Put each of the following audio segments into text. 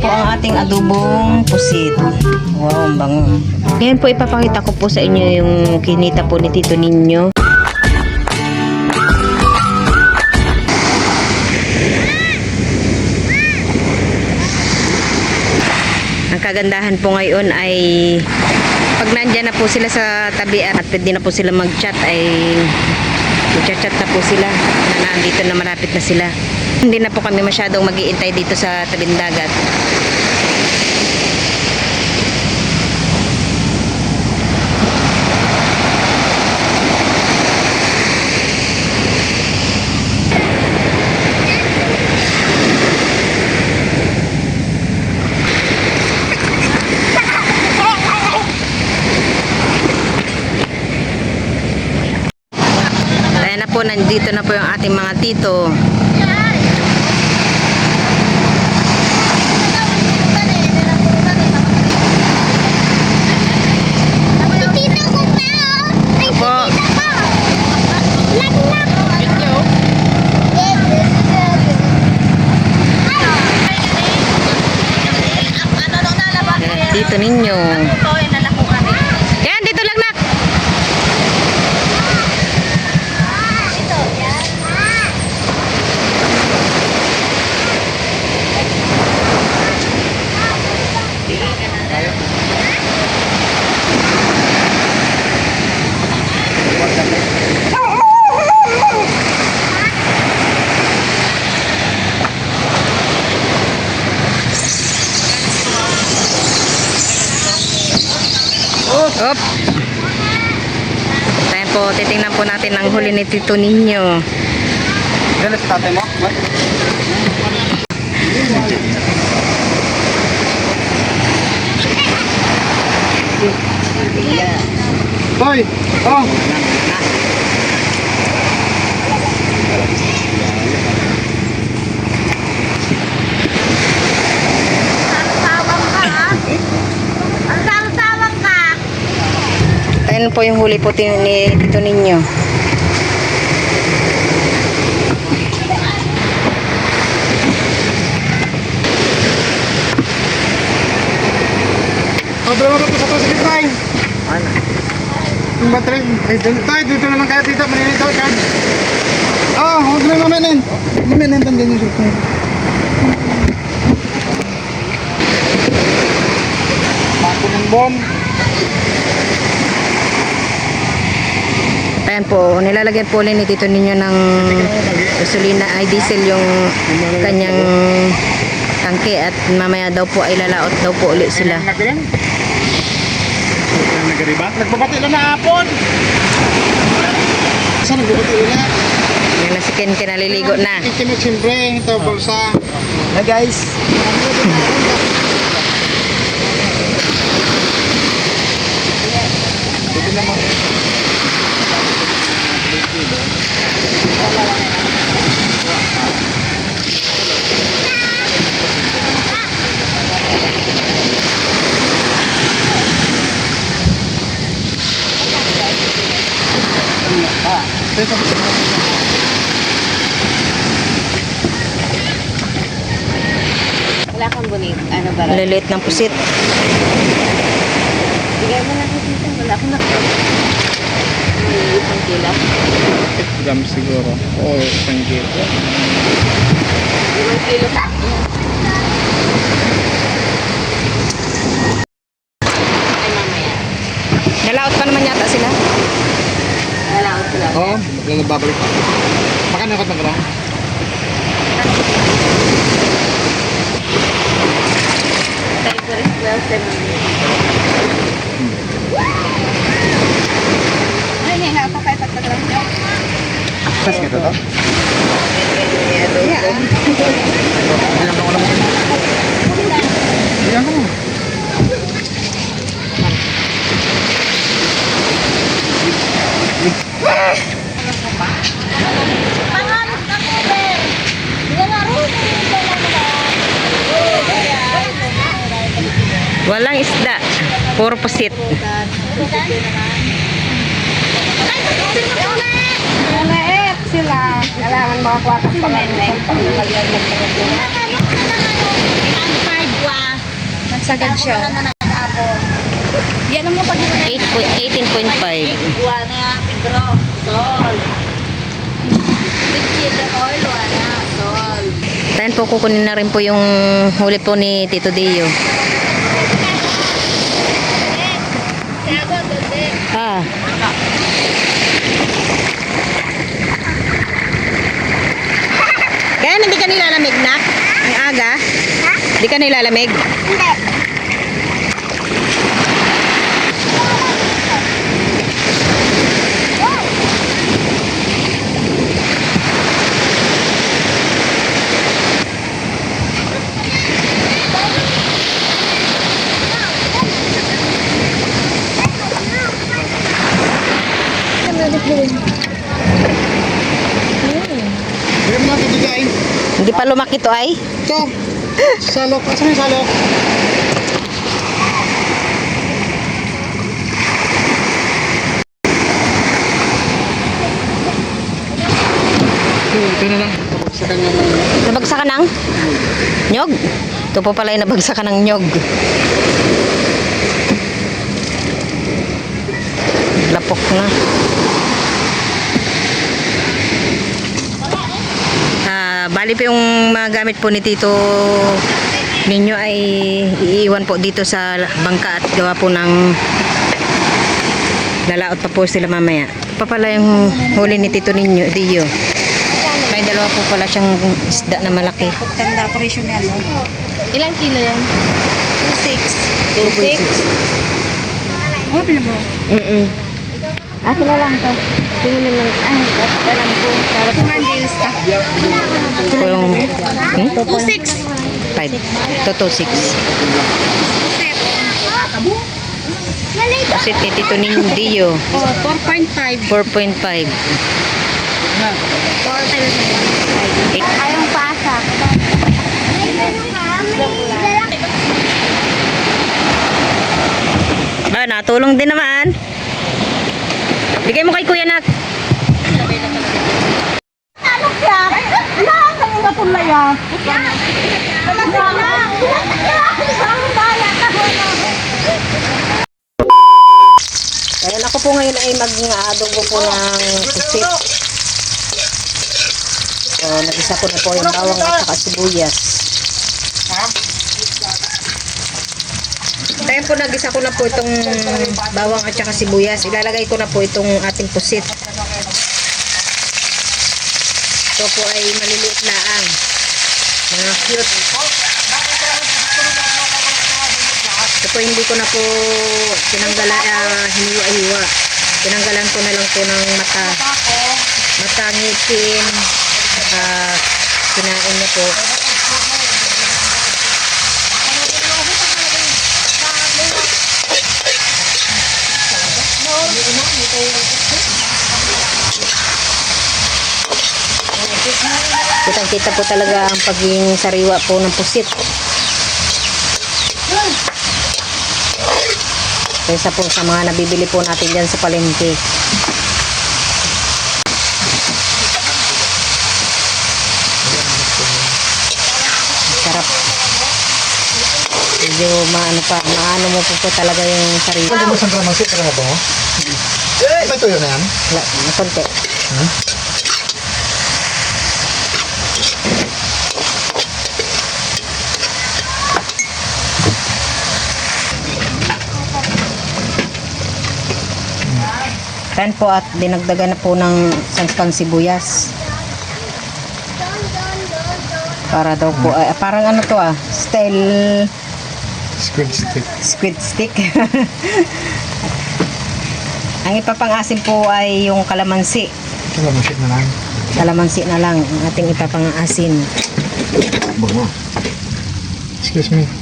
po ang ating adobong pusit. Wow, ang bango. Ngayon po ipapakita ko po sa inyo yung kinita po ni Tito Ninyo. Ang kagandahan po ngayon ay pag nandyan na po sila sa tabian at pwede na po sila mag-chat ay mag-chat na po sila na nandito na malapit na sila. Hindi na po kami masyadong mag-iintay dito sa tabing dagat. Kaya na po, nandito na po yung ating mga tito. Tito ninyo. Yan, dito lang nak. Op. Tayo po, titingnan po natin ang huli ni Tito Ninyo. Sa tatay mo? Hoy! Oh! Ayan po yung huli po ni Tito Ninyo. Oh, na po sa to sa gitnay. Ano? Yung battery. Ay, dito tayo. Dito na lang kaya tita. Maninito ka. Ah, huwag na naman yan. Hindi din yung susunod. Bako ng bomb. Ayan po, nilalagyan po ulit ni Tito Ninyo ng gasolina ay diesel yung kanyang tangke at mamaya daw po ay lalaot daw po ulit sila. Nagbabati lang na hapon. Saan nagbabati ulit? Yan na si Ken kinaliligo na. Ikinot siyempre. Ito, bulsa. Na guys. Dito naman. Bonit. Ano ba? Liliit ng pusit. Bigay mo na dito. Wala akong nak... May isang kila. Gram siguro. Oo, isang kilo. Limang kilo. Nalaot pa naman yata sila. Nalaot lang. Oo, oh, babalik pa. Baka nakot na ka lang. Tayo ko rin 12 na Ay, hindi na ako kahit pagkakalang ko. Tapos kita to? Yeah. Ayan ko lang. Ayan ko mo. Pangarap na ko, Ber. Nalaro Walang isda. Puro pusit. Wala eh. sila. Kailangan makakuha ka pa lang. Nagsagad siya. Yan ang pag 8 po- 18.5. Wala, Pedro. Sol. Liquid oil, wala. Sol. Tayan po kukunin na rin po yung huli po ni Tito Dio. Ah. Kaya hindi ka nilalamig, nak? Ang aga? Hindi ka nilalamig? Bigyan mo natin digain. Hindi pa lumaki to ay? Ito. Salok. Asan yung salok? Ito na lang. Sa kanya ng Nabagsakan ng? Nyog? Ito po pala yung nabagsakan ng nyog. Lapok na. Ah, bali po yung mga gamit po ni Tito ninyo ay iiwan po dito sa bangka at gawa po ng lalaot pa po sila mamaya. Pa pala yung huli ni Tito ninyo, Dio. May dalawa po pala siyang isda na malaki. Tanda operation yan, no? Ilang kilo yan? 2.6. 2.6. Oh, pinabo. Mm-mm. Akin na lang to. Na lang. Ay, alam ko. Para Two handles. Ah, Ito yung... Hmm? 2.6. 5. Ito, 2, 6. Kasi titito ni Dio. Oh, 4.5. 4.5. Ayong pasa. Ba, natulong din naman. Bigay mo kay Kuya Nak. Ano siya? Yan. Wala ka na. Ayan, ako po ngayon ay mag-adobo po ng pusit. So, nagisa ko na po yung bawang at saka sibuyas. Kaya po nagisa ko na po itong bawang at saka sibuyas. Ilalagay ko na po itong ating pusit. Ito po ay maliliit laang. Mga cute. Ito po hindi ko na po tinanggala, uh, hiniwa-hiwa. Tinanggalan ko na lang po ng mata. Mata, ngipin, saka kinain na po. Kitang-kita po talaga ang pagiging sariwa po ng pusit. Kaysa po sa mga nabibili po natin dyan sa palengke. Sarap. Medyo maano pa, maano mo po, po talaga yung sariwa. Hindi mo saan ka naman sit ka na ba mo? May tuyo na yan. Wala, konti. Yan po at dinagdagan na po ng sangkang sibuyas. Para daw po, ah, parang ano to ah, style Squid stick. squid stick. Ang ipapang-asim po ay yung kalamansi. Sit na lang. Kalamansi na lang ang ating ipapang-asim. Excuse me.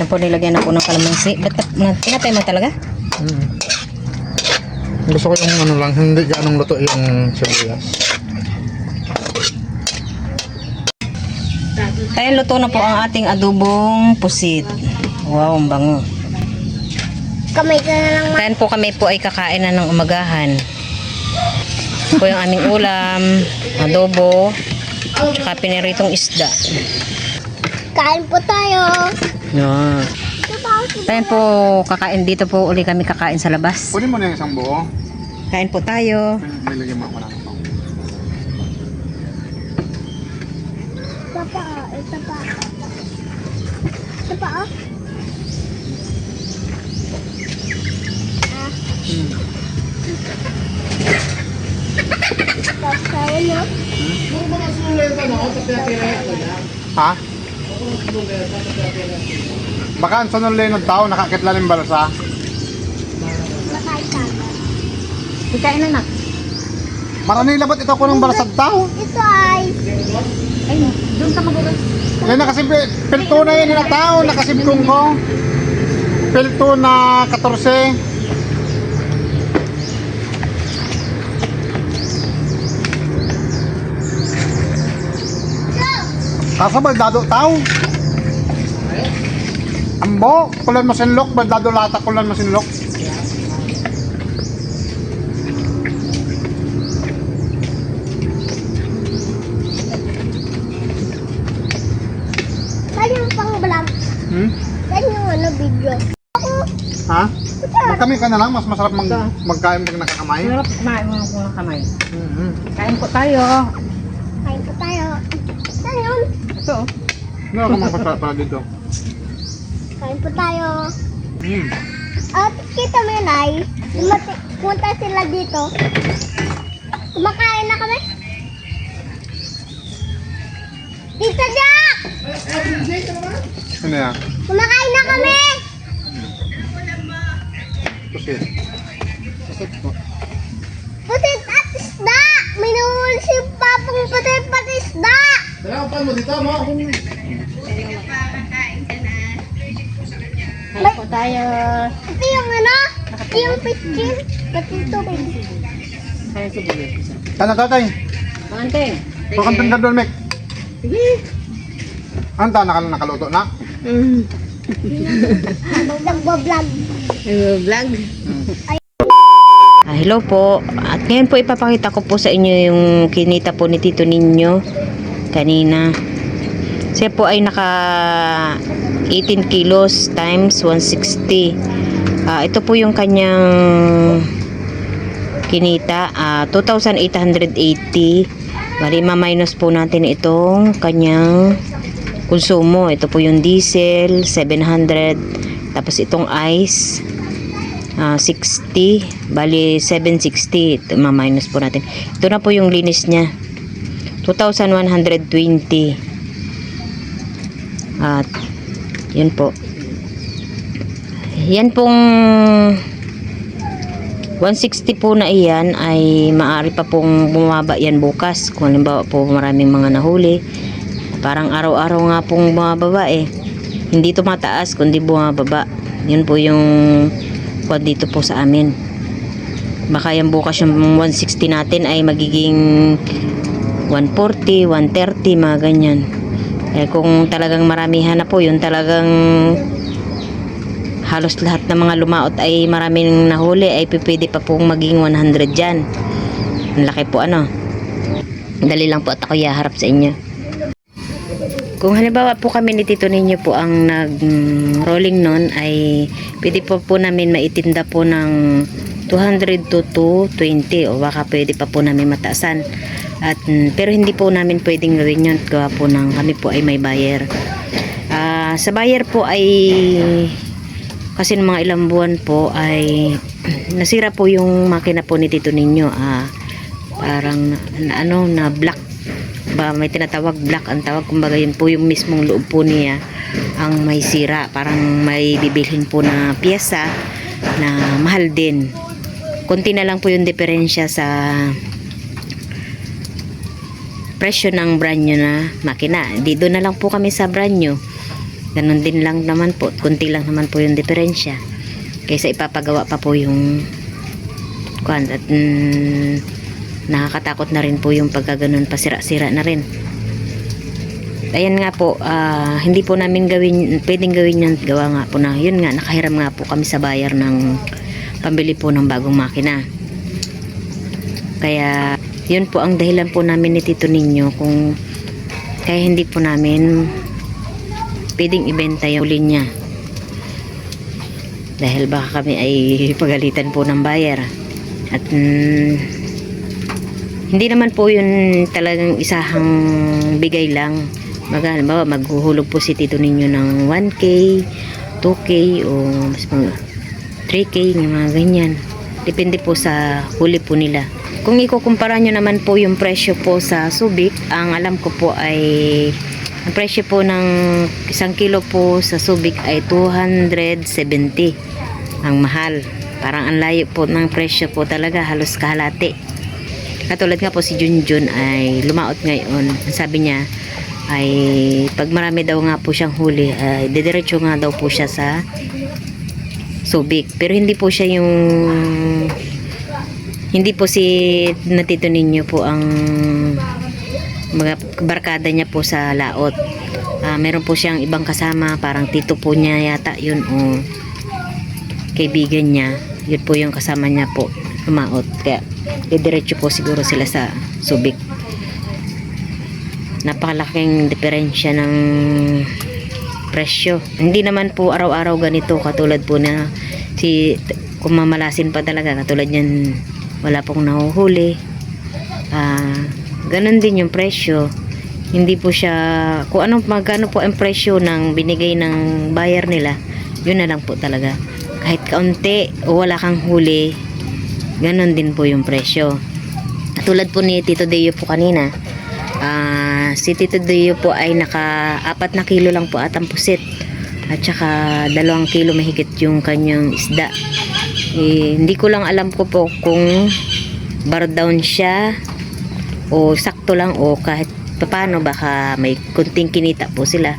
Yan po nilagyan na po ng kalamansi. Ba't na, tinatay mo talaga? Mm. Gusto ko yung ano lang, hindi ganong luto yung sibuyas. Kaya luto na po ang ating adobong pusit. Wow, ang bango. Kamay ka na lang. Kain po kami po ay kakain na ng umagahan. Po yung aming ulam, adobo, tsaka piniritong isda. Kain po tayo. Ako. Kain po, kakain dito po uli kami kakain sa labas. Kunin mo na yung isang buo. Kain po tayo. Nilagyan mo ako na. Ito pa. Ito pa. Ito pa oh. Tapos tayo no? Ha? Baka ang sunod lang ng tao, nakakitla ng balsa. Makain tayo. Kain na na. Marami labot ito ko ng balasad tao. Ito ay Ay, doon ka magugas. Yan nakasib, pilto na yan na tao, nakasibkong ko. Pilto na 14. Kasabay dado tao. Ambo, kulan mo sinlok, baldado lata kulan mo sinlok. Saan yung pang vlog? Hmm? Saan yung ano video? Ako. Ha? Magkami ka na lang, mas masarap mag magkain pag nakakamay. Sarap kumain mo ng kamay. Mhm. Kain po tayo. Kain po tayo. Saan yun? Ito. Ano ka mga para dito? Kain po tayo. Hmm. At kita mo yun ay, punta sila dito. Kumakain na kami. Tita Jack! Ano yan? Kumakain na kami! Kasi. Putit at isda! May nahuli si Papang putit at isda! Dalawa mo dito mo. Kain po tayo. Ito yung ano? Ito yung pitchin. Katito baby. Kain sa bibig. Tana tatay. Manteng. Tukang tanda doon, Mek. Sige. Ano ta nakal nakaluto na? Mm. Nagbablog. Vlog. Ah, hello po. At ngayon po ipapakita ko po sa inyo yung kinita po ni Tito Ninyo kanina. Siya po ay naka 18 kilos times 160. Ah, ito po yung kanyang kinita. Ah, 2,880. Bali, ma-minus po natin itong kanyang konsumo. Ito po yung diesel, 700. Tapos itong ice, Ah, 60 bali 760 ito ma-minus po natin ito na po yung linis niya 2,120 at yun po. Yan pong 160 po na iyan ay maaari pa pong bumaba yan bukas. Kung halimbawa po maraming mga nahuli parang araw-araw nga pong bumababa eh. Hindi tumataas kundi bumababa. Yun po yung kwan dito po sa amin. Baka yung bukas yung 160 natin ay magiging 140, 130 mga ganyan. Eh kung talagang maramihan na po yun talagang halos lahat ng mga lumaot ay maraming nahuli ay pwede pa pong maging 100 dyan. Ang laki po ano? Dali lang po at ako yaharap sa inyo. Kung halimbawa po kami ni Tito Ninyo po ang nag-rolling nun ay pwede po po namin maitinda po ng 200 to 220 o baka pwede pa po namin mataasan. At, mm, pero hindi po namin pwedeng gawin yun gawa po ng kami po ay may buyer. Ah, sa buyer po ay kasi ng mga ilang buwan po ay nasira po yung makina po ni Tito Ninyo. Ah, parang na, ano na black ba may tinatawag black ang tawag kumbaga yun po yung mismong loob po niya ang may sira parang may bibilhin po na pyesa na mahal din konti na lang po yung diferensya sa presyo ng brand new na makina. Di doon na lang po kami sa brand new. Ganun din lang naman po. Konti lang naman po yung diferensya. Kaysa ipapagawa pa po yung kwan at mm, nakakatakot na rin po yung pagkaganon pasira-sira na rin. Ayan nga po, ah, hindi po namin gawin, pwedeng gawin yan, gawa nga po na, yun nga, nakahiram nga po kami sa bayar ng pambili po ng bagong makina. Kaya, yun po ang dahilan po namin ni Tito Ninyo kung kaya hindi po namin pwedeng ibenta yung huli niya. Dahil baka kami ay pagalitan po ng bayar. At mm, hindi naman po yun talagang isahang bigay lang. Mag, halimbawa, maghuhulog po si Tito ninyo ng 1K, 2K, o mas mga 3K, yung mga ganyan. Depende po sa huli po nila. Kung ikukumpara nyo naman po yung presyo po sa Subic, ang alam ko po ay ang presyo po ng isang kilo po sa Subic ay 270 ang mahal. Parang ang layo po ng presyo po talaga, halos kahalati. Katulad nga po si Junjun ay lumaot ngayon. Sabi niya ay pag marami daw nga po siyang huli, ay didiretso nga daw po siya sa Subic. Pero hindi po siya yung hindi po si natito ninyo po ang mga barkada niya po sa laot. Ah, meron po siyang ibang kasama, parang tito po niya yata yun o kaibigan niya. Yun po yung kasama niya po lumaot. Kaya didiretso po siguro sila sa Subic. Napakalaking diferensya ng presyo. Hindi naman po araw-araw ganito katulad po na si kung mamalasin pa talaga katulad yan wala pong nahuhuli. Ah, ganun din yung presyo. Hindi po siya kung anong magkano po ang presyo ng binigay ng buyer nila, yun na lang po talaga. Kahit kaunti o wala kang huli, ganun din po yung presyo. Tulad po ni Tito Deo po kanina, ah, si Tito Deo po ay naka apat na kilo lang po atang pusit at saka dalawang kilo mahigit yung kanyang isda. Eh, hindi ko lang alam ko po kung bar down siya o sakto lang o kahit paano baka may kunting kinita po sila.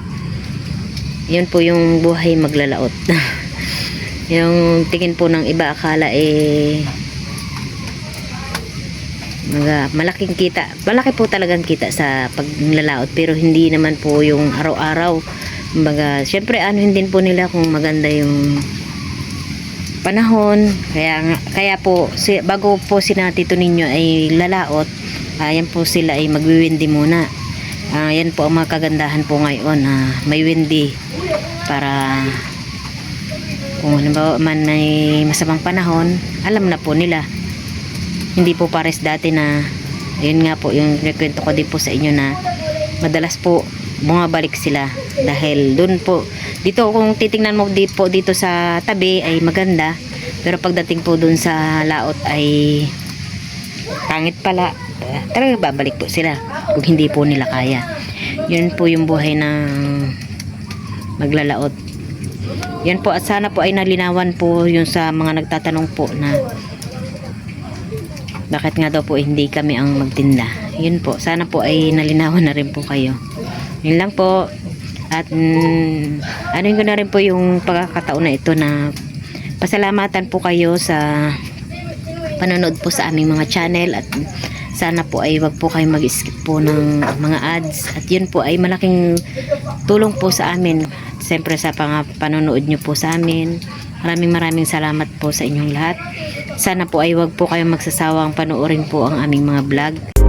Yun po yung buhay maglalaot. yung tingin po ng iba akala eh mga malaking kita. Malaki po talagang kita sa paglalaot pero hindi naman po yung araw-araw. Kumbaga, syempre ano din po nila kung maganda yung panahon. Kaya kaya po si, bago po si Tito ninyo ay lalaot, ayan po sila ay magwiwindi muna. Ah, yan po ang mga kagandahan po ngayon na may windy para kung halimbawa man may masamang panahon, alam na po nila hindi po pares dati na yun nga po yung rekwento ko din po sa inyo na madalas po bumabalik sila. Dahil doon po dito kung titingnan mo dito po dito sa tabi ay maganda. Pero pagdating po doon sa laot ay pangit pala. Talaga babalik po sila kung hindi po nila kaya. Yun po yung buhay ng maglalaot. Yan po at sana po ay nalinawan po yung sa mga nagtatanong po na bakit nga daw po hindi kami ang magtinda? Yun po sana po ay nalinawan na rin po kayo. Yun lang po. At mm, ano ko na rin po yung pagkakataon na ito na pasalamatan po kayo sa panonood po sa aming mga channel at sana po ay wag po kayo mag-skip po ng mga ads. At yun po ay malaking tulong po sa amin. Siyempre sa panonood nyo po sa amin. Maraming maraming salamat po sa inyong lahat sana po ay wag po kayong magsasawang panoorin po ang aming mga vlog